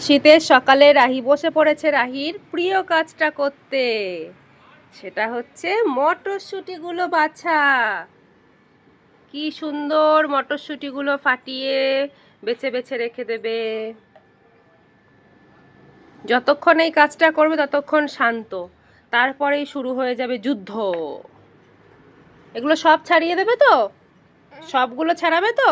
শীতের সকালে রাহি বসে পড়েছে রাহির প্রিয় কাজটা করতে। সেটা হচ্ছে মটরশুঁটিগুলো বাছা। কি সুন্দর মটরশুঁটিগুলো ফাটিয়ে বেছে বেছে রেখে দেবে। যতক্ষণ এই কাজটা করবে ততক্ষণ শান্ত। তারপরেই শুরু হয়ে যাবে যুদ্ধ। এগুলো সব ছাড়িয়ে দেবে তো? সবগুলো ছাড়াবে তো?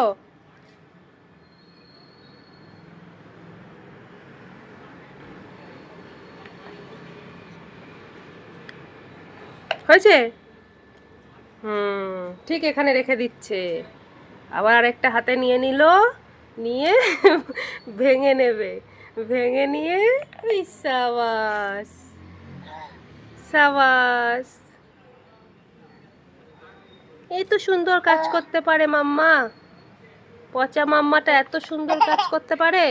হয়েছে? হুম, ঠিক এখানে রেখে দিচ্ছে। আবার আরেকটা হাতে নিয়ে নিল, নিয়ে ভেঙে নেবে। ভেঙে নিয়ে ওই সাবাস সাবাস। এই তো সুন্দর কাজ করতে পারে মাম্মা। পচা মাম্মাটা এত সুন্দর কাজ করতে পারে?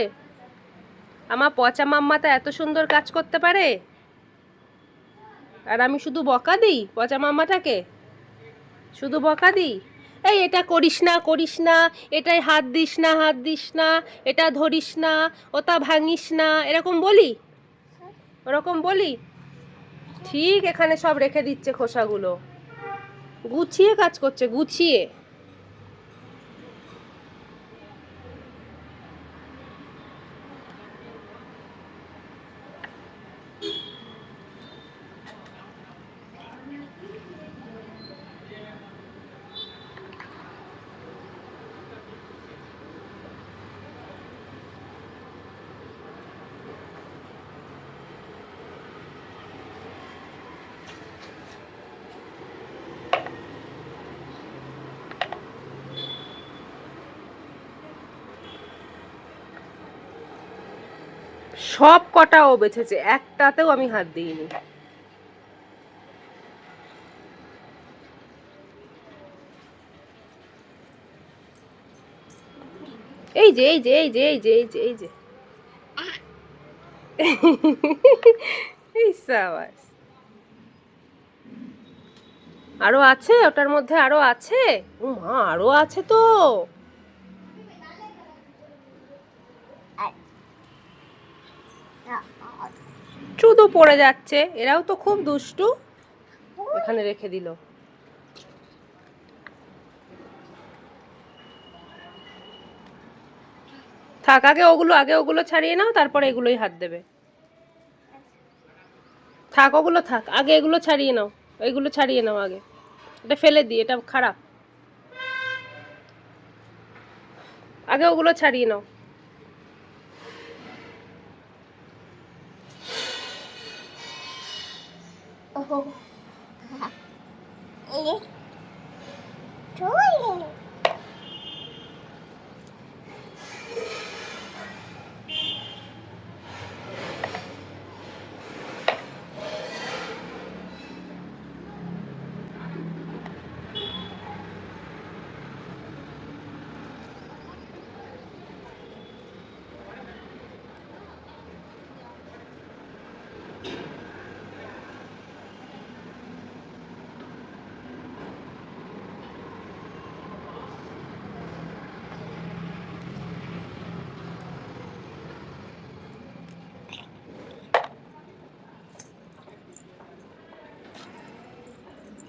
আমার পচা মাম্মাটা এত সুন্দর কাজ করতে পারে? আর আমি শুধু বকা দিই পচা মামাটাকে? শুধু বকা দিই? এই, এটা করিস না করিস না, এটাই হাত দিস না, হাত দিস না, এটা ধরিস না, ওটা ভাঙিস না, এরকম বলি? ওরকম বলি? ঠিক এখানে সব রেখে দিচ্ছে খোসাগুলো। গুছিয়ে কাজ করছে, গুছিয়ে। সব কটা ও বেছেছে, একটাতেও আমি হাত দিইনি। এই যে এই যে এই যে এই যে এই যে এই যে। এই সাবাস। আরও আছে? ওটার মধ্যে আরও আছে? ও মা আরও আছে তো। শুধু পড়ে যাচ্ছে। এরাও তো খুব দুষ্টু। এখানে রেখে দিল। থাক, আগে ওগুলো আগে ওগুলো ছাড়িয়ে নাও, তারপরে এগুলোই হাত দেবে। থাক, ওগুলো থাক, আগে এগুলো ছাড়িয়ে নাও, এগুলো ছাড়িয়ে নাও আগে। এটা ফেলে দিই এটা খারাপ। আগে ওগুলো ছাড়িয়ে নাও। Oh. Huh. Yeah. Totally.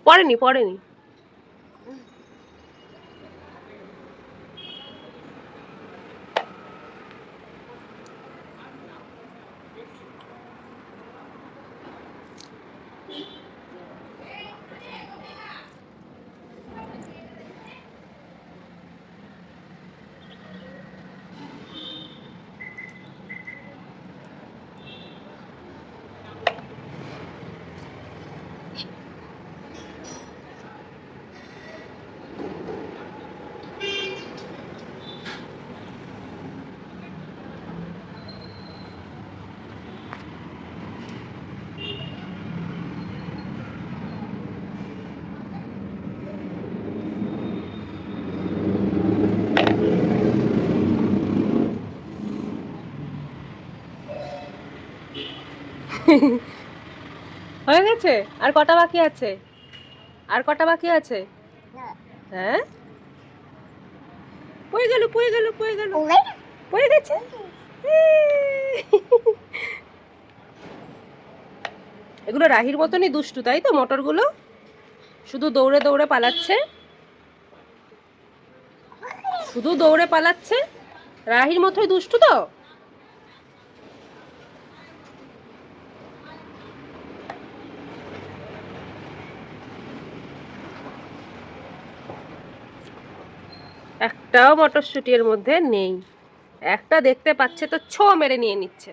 পড়েনি পড়েনি। হয়ে গেছে? আর কটা বাকি আছে? আর কটা বাকি আছে? হ্যাঁ।, হ্যাঁ? পড়ে গেল পড়ে গেল পড়ে গেল। পড়ে গেছে? এগুলো রাহির মতনই দুষ্টু তাই তো মোটরগুলো? শুধু দৌড়ে দৌড়ে পালাচ্ছে? শুধু দৌড়ে পালাচ্ছে? রাহির মতোই দুষ্টু তো? একটাও মটরশুঁটি মধ্যে নেই। একটা দেখতে পাচ্ছে তো ছো মেরে নিয়ে নিচ্ছে।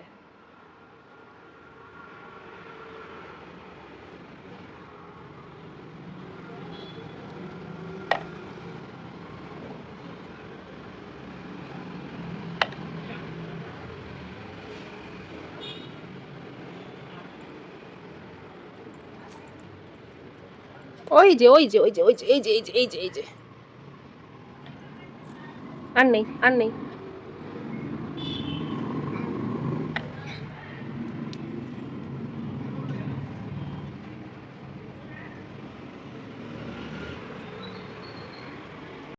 ওই যে ওই যে ওই যে ওই যে, এই যে এই যে এই যে এই যে। আর নেই আর নেই